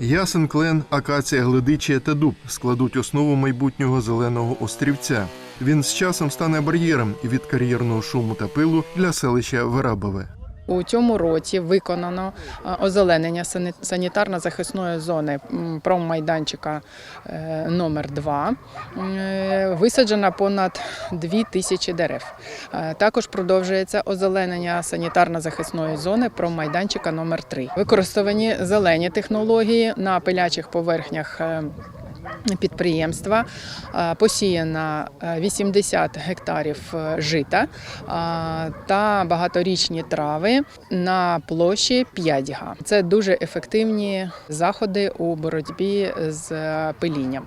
Ясен клен, акація гледичія та дуб складуть основу майбутнього зеленого острівця. Він з часом стане бар'єром від кар'єрного шуму та пилу для селища Верабове. У цьому році виконано е, озеленення санітарно-захисної зони м, промайданчика е, номер 2 Висаджено понад 2 тисячі дерев. Е, Також продовжується озеленення санітарно-захисної зони промайданчика номер 3 Використані зелені технології на пилячих поверхнях. Е, Підприємства Е, посіяно е, 80 гектарів е, жита е, та багаторічні трави на площі 5 га. Це дуже ефективні заходи у боротьбі з е, пилінням.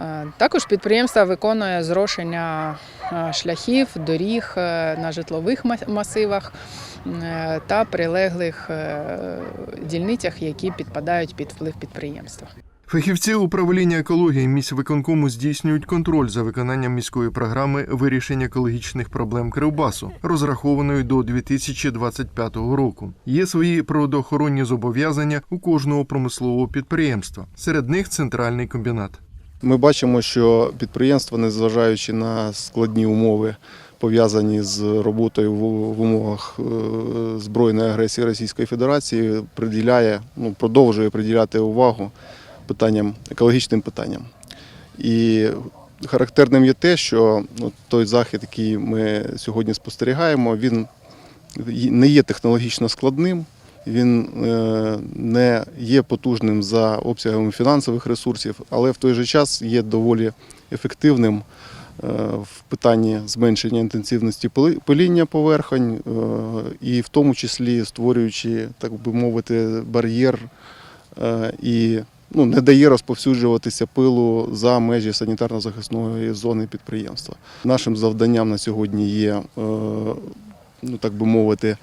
Е, Також підприємство виконує зрошення е, шляхів, доріг е, на житлових масивах е, та прилеглих е, дільницях, які підпадають під вплив підприємства. Фахівці управління екології міськвиконкому здійснюють контроль за виконанням міської програми вирішення екологічних проблем Кривбасу, розрахованої до 2025 року. Є свої природоохоронні зобов'язання у кожного промислового підприємства. Серед них центральний комбінат. Ми бачимо, що підприємство, незважаючи на складні умови, пов'язані з роботою в в умовах е, збройної агресії Російської Федерації, приділяє, ну, продовжує приділяти увагу питанням, екологічним питанням. І характерним є те, що ну, той захід, який ми сьогодні спостерігаємо, він не є технологічно складним. Він е, не є потужним за обсягами фінансових ресурсів, але в той же час є доволі ефективним е, в питанні зменшення інтенсивності пиління поверхонь, е, і в тому числі створюючи, так би мовити, бар'єр і ну, не дає розповсюджуватися пилу за межі санітарно-захисної зони підприємства. Нашим завданням на сьогодні є, е, ну так би мовити,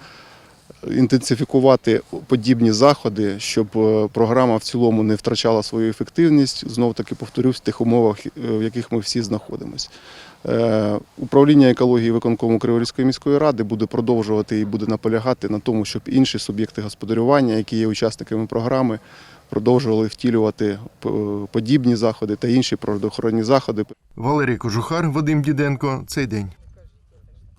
інтенсифікувати подібні заходи, щоб е, програма в цілому не втрачала свою ефективність. Знов таки повторюсь, в тих умовах, е, в яких ми всі знаходимося. Е, Управління екології виконкому Криворізької міської ради буде продовжувати і буде наполягати на тому, щоб інші суб'єкти господарювання, які є учасниками програми, продовжували втілювати подібні заходи та інші природоохоронні заходи. Валерій Кожухар, Вадим Діденко. Цей день.